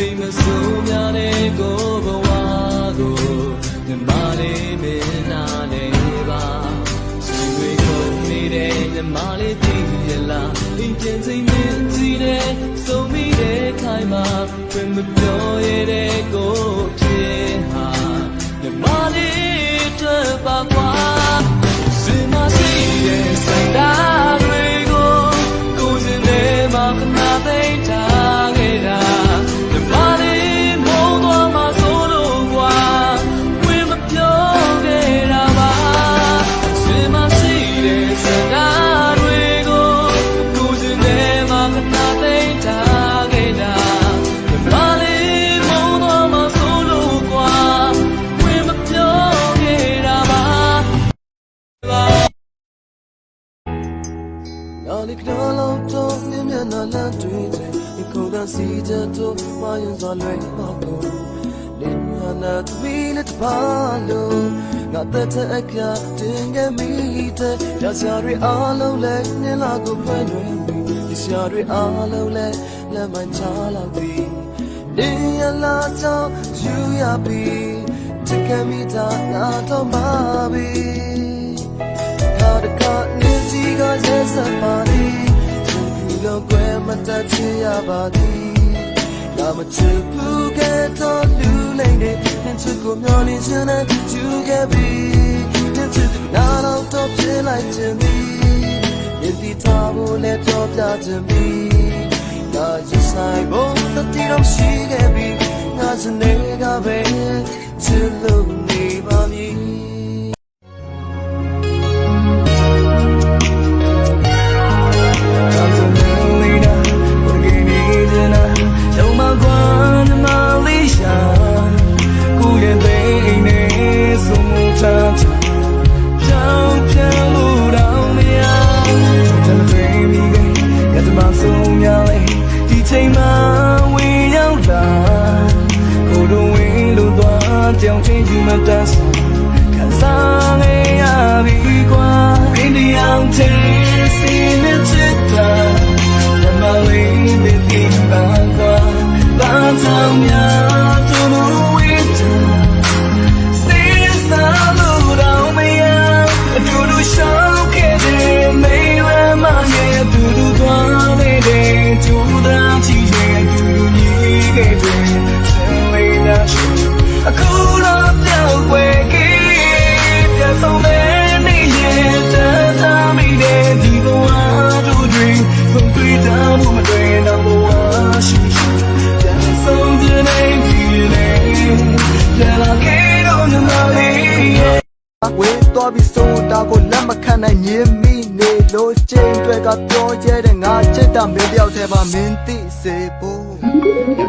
စိတ်မဆိုးများတဲ့ကိုဘဝကိုမြန်မာလေးမင်းနာနေပါဆွေတွေကုန်နေတဲ့မြန်မာလေးတည်ရလားအင်းပြန်စိတ်မင်းကြည့်တဲ့ဆုံးမိတဲ့ခိုင်မှာတွင်မပြောရတဲ့ကိုဖြစ်ဟာမြန်မာလေးတွေ့ပါ 哪里看到老头面面那蓝对对，你口干洗着头，花园耍累好多。连下那米了的巴路，我的这一家定个米的，要下瑞阿路嘞，你那个朋友米，你下瑞阿路嘞，来满茶老弟，你呀拉早就呀比，这个米他那头麻 ချရပါသည်လာမချဘူးကဲတော့လူလိမ့်နေနှချကိုမျောနေချင်တဲ့ကျူခဲ့ပြီနှချနာတော့တော့ဖြစ်လိုက်ခြင်းသည်မြင်ပြီးသားဖို့လည်းပြောပြခြင်းသည်ငါရဆိုင်ဖို့တတိတော့ရှိခဲ့ပြီငါစနေကပဲ ချိန်မှာဝင်ရောက်လာကိုတို့ဝင်လို့သွားကြောင်ချင်းယူမတတ်ဆိုခံစားနေရပြီကွာရင်းဒီအော dream Song tui ta mu ma tui na bo wa shi shi Pia song de nei ki le Pia la ke do na ma le yeah ဝေးတော်ပြီးဆိုတာကိုလက်မခံနိုင်မြင်မိနေလို့ချိန်တွေကပြောကျတဲ့ငါချစ်တာမင်းတယောက်တည်းပါမင်းသိစေဖို့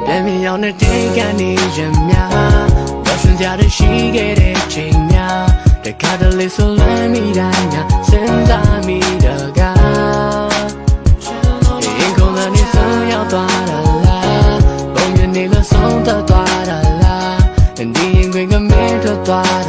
တမ်းမြောင်တဲ့တိတ်ကနေရမြပျော်ရွှင်ကြတဲ့ရှိခဲ့တဲ့ချိန်များတခါတလေဆိုလမ်းမိတိုင်းများစဉ်းစားမိတ လို့ဆုံးသက်သွားတာလားဒီရင်ခွင်ကမင်းထွက်သွားတာ